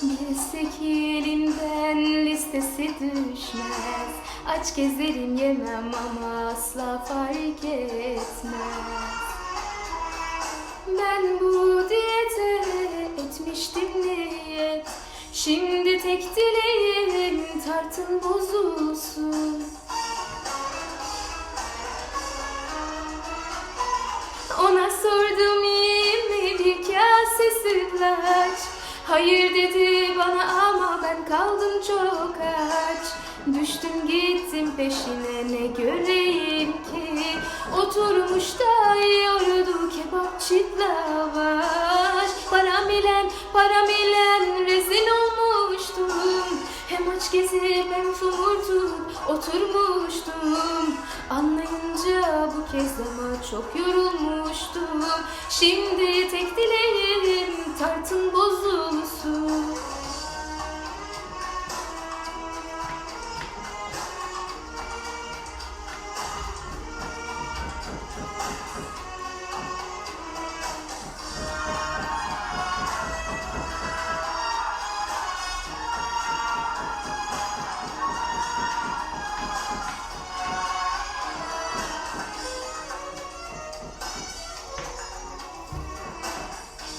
Ki elimden listesi düşmez. Aç gezerim yemem ama asla fark etmez. Ben bu diyete etmiştim niyet Şimdi tek dileğim tartın bozulsun. Ona sordum iyi mi? Bir kase sütlaç Hayır dedi bana ama ben kaldım çok aç. Düştüm gittim peşine ne göreyim ki? Oturmuş da yiyordu kebapçı lavaş Hem aç gezip hem somurtup oturmuştum. Anlayınca bu kez ama çok yorulmuştum. Şimdi tek dileğim tartın bozulsun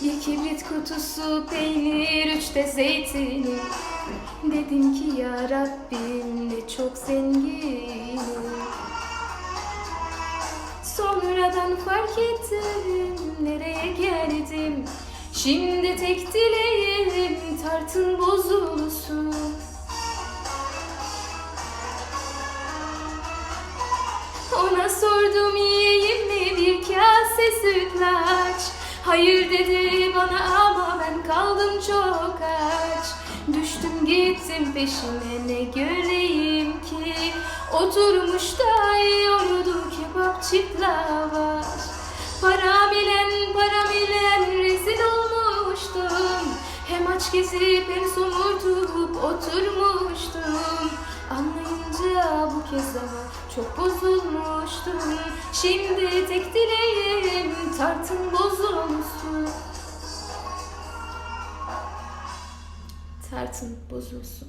Bir kibrit kutusu peynir, üç de zeytin Dedim ki ya Rabbim ne çok zenginim. Sonradan fark ettim nereye geldim. Şimdi tek dileğim tartın bozulsun. Ona sordum Hayır dedi bana ama ben kaldım çok aç. Düştüm gittim peşine ne göreyim ki? Oturmuş da yiyordu kebapçı lavaş Para bilen para bilen rezil olmuştum. Hem aç gezip hem somurtup oturmuştum. Anlayınca bu kez ama çok bozulmuştum. Şimdi tek dileğim tartın bozulsun. Tartın bozulsun